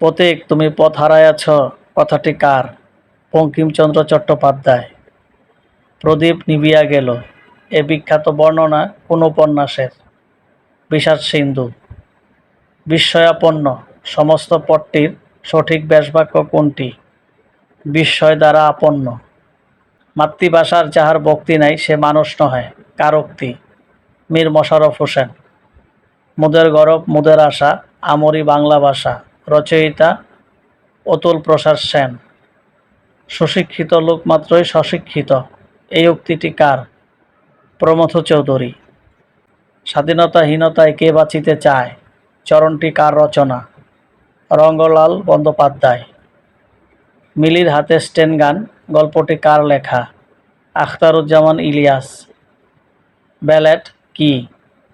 পথিক তুমি পথ হারাইয়াছ, কথাটি কার? বঙ্কিমচন্দ্র চট্টোপাধ্যায়। প্রদীপ নিবিয়া গেল। এ বিখ্যাত বর্ণনা কোন উপন্যাসের? বিষাদ সিন্ধু। বিস্ময়াপন্ন, সমস্ত পটটির সঠিক ব্যাসবাক্য কোনটি? বিস্ময় দ্বারা আপন্ন। মাতৃভাষার যাহার ভক্তি নাই, সে মানুষ নহে, কারোক্তি। মীর মশারফ হোসেন। মুদের গরব, মুদের আশা, আমরি বাংলা ভাষা। রচয়িতা অতুল প্রসাদ সেন। সুশিক্ষিত লোক মাত্রই সশিক্ষিত এই উক্তিটি কার? প্রমথ চৌধুরী। স্বাধীনতাহীনতায় কে বাঁচিতে চায়? চরণটি কার রচনা? রঙ্গলাল বন্দ্যোপাধ্যায়। মিলির হাতে স্টেন গান, গল্পটি কার লেখা? আখতারুজ্জামান ইলিয়াস। ব্যালেট কি?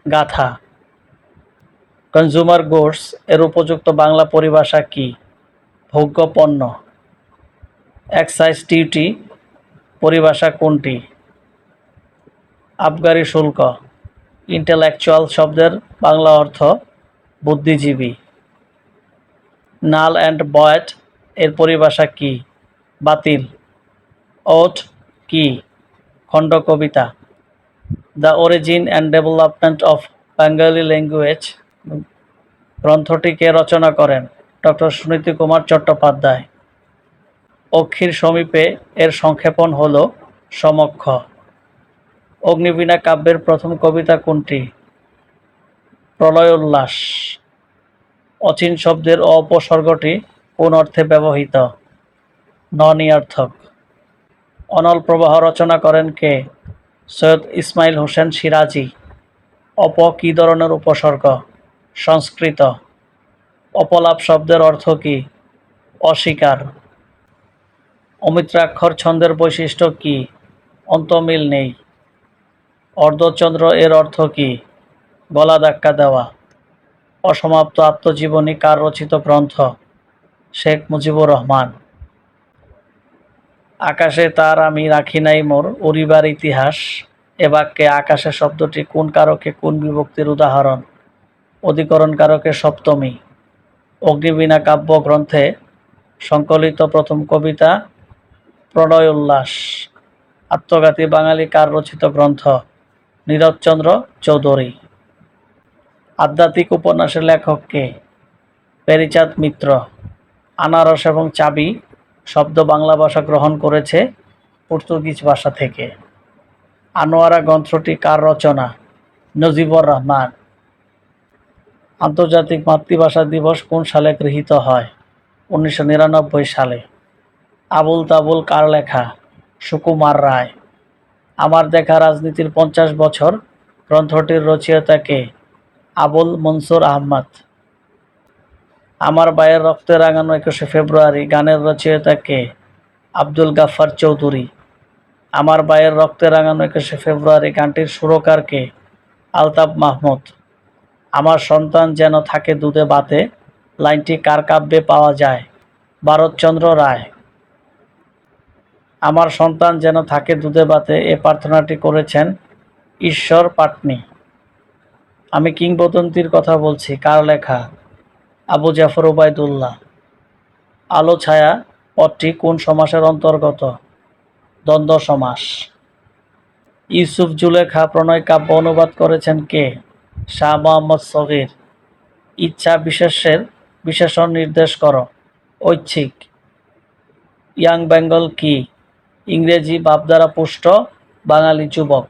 গাথা। কনজুমার গুডস এর উপযুক্ত বাংলা পরিভাষা কি? ভোগ্য পণ্য এক্সাইজ ডিউটি পরিভাষা কোনটি? আবগারি শুল্ক। ইন্টেলেকচুয়াল শব্দের বাংলা অর্থ বুদ্ধিজীবী। নাল অ্যান্ড বয়েট এর পরিভাষা কি? বাতিল। ওট কি? খণ্ড কবিতা। The origin and development of Bengali language গ্রন্থটি কে রচনা করেন ডক্টর সুনীতি কুমার চট্টোপাধ্যায়। অক্ষির সমীপে এর সংক্ষেপণ হল সমক্ষ। অগ্নিবীণা কাব্যের প্রথম কবিতা কোনটি? প্রলয় উল্লাস অচিন শব্দের অপসর্গটি কোন অর্থে ব্যবহৃত? ননিয়ার্থক। অনল প্রবাহ রচনা করেন কে? সৈয়দ ইসমাইল হোসেন সিরাজি। অপ কী ধরনের উপসর্গ? সংস্কৃত। অপলাপ শব্দের অর্থ কি? অস্বীকার। অমিত্রাক্ষর ছন্দের বৈশিষ্ট্য কি? অন্তমিল নেই। অর্ধচন্দ্র এর অর্থ কি? গলা ধাক্কা দেওয়া। অসমাপ্ত আত্মজীবনী কার রচিত গ্রন্থ? শেখ মুজিবুর রহমান। আকাশে তার আমি রাখি নাই মোর, উড়িবার ইতিহাস। এ বাক্যে আকাশে শব্দটি কোন কারকে কোন বিভক্তির উদাহরণ? অধিকরণ কারকে সপ্তমী। অগ্নিবীণা কাব্য গ্রন্থে সংকলিত প্রথম কবিতা প্রণয় উল্লাস আত্মঘাতী বাঙালি কার রচিত গ্রন্থ? নীরজচন্দ্র চৌধুরী। আধ্যাত্মিক উপন্যাসের লেখক কে? পেরিচাঁদ মিত্র। আনারস এবং চাবি শব্দ বাংলা ভাষা গ্রহণ করেছে পর্তুগিজ ভাষা থেকে। আনোয়ারা গ্রন্থটি কার রচনা? নজিবর রহমান। আন্তর্জাতিক মাতৃভাষা দিবস কোন সালে গৃহীত হয়? উনিশশো নিরানব্বই সালে। আবুল তাবুল কার লেখা? সুকুমার রায়। আমার দেখা রাজনীতির পঞ্চাশ বছর, গ্রন্থটির রচয়িতা কে? আবুল মনসুর আহমদ। আমার বায়ের রক্তে রাঙানো একুশে ফেব্রুয়ারি, গানের রচয়িতা কে? আব্দুল গাফার চৌধুরী। আমার বায়ের রক্তে রাঙানো একুশে ফেব্রুয়ারি, গানটির সুরকার কে? আলতাফ মাহমুদ। আমার সন্তান যেন থাকে দুধে বাতে, লাইনটি কার কাব্যে পাওয়া যায়? ভারতচন্দ্র রায়। আমার সন্তান যেন থাকে দুধে বাতে, এ প্রার্থনাটি করেছেন ঈশ্বর পাটনি। আমি কিংবদন্তির কথা বলছি, কার লেখা? আবু জাফর ওবায়দুল্লাহ। আলো, ছায়া পদটি কোন সমাসের অন্তর্গত? দ্বন্দ্ব, সমাস। ইউসুফ জুলেখা প্রণয় কাব্য অনুবাদ করেছেন কে? শাহ মোহাম্মদ সগির, ইচ্ছা বিশেষের বিশেষণ নির্দেশ করো। ঐচ্ছিক। ইয়াং বেঙ্গল কি? ইংরেজি ভাব দ্বারা পুষ্ট, বাঙালি যুবক।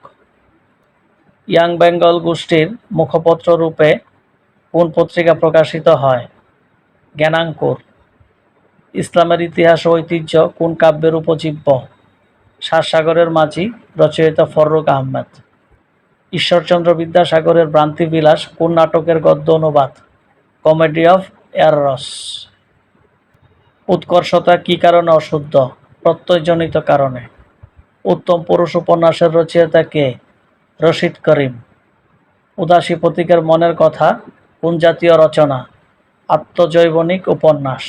ইয়াং বেঙ্গল গোষ্ঠীর মুখপত্র রূপে কোন পত্রিকা প্রকাশিত হয়? জ্ঞানাঙ্কুর। ইসলামের ইতিহাস ও ঐতিহ্য কোন কাব্যের উপজীব্য? সাতসাগরের মাঝি রচয়িতা ফররুক আহমেদ। ঈশ্বরচন্দ্র বিদ্যাসাগরের ভ্রান্তিবিলাস, কোন নাটকের গদ্য অনুবাদ? কমেডি অফ এররস উৎকর্ষতা কি কারণে অশুদ্ধ? প্রত্যয়জনিত কারণে। উত্তম পুরুষ উপন্যাসের রচয়িতা কে? রশিদ করিম। উদাসী প্রতীকের মনের কথা, কোন জাতীয় রচনা? আত্মজৈবনিক উপন্যাস।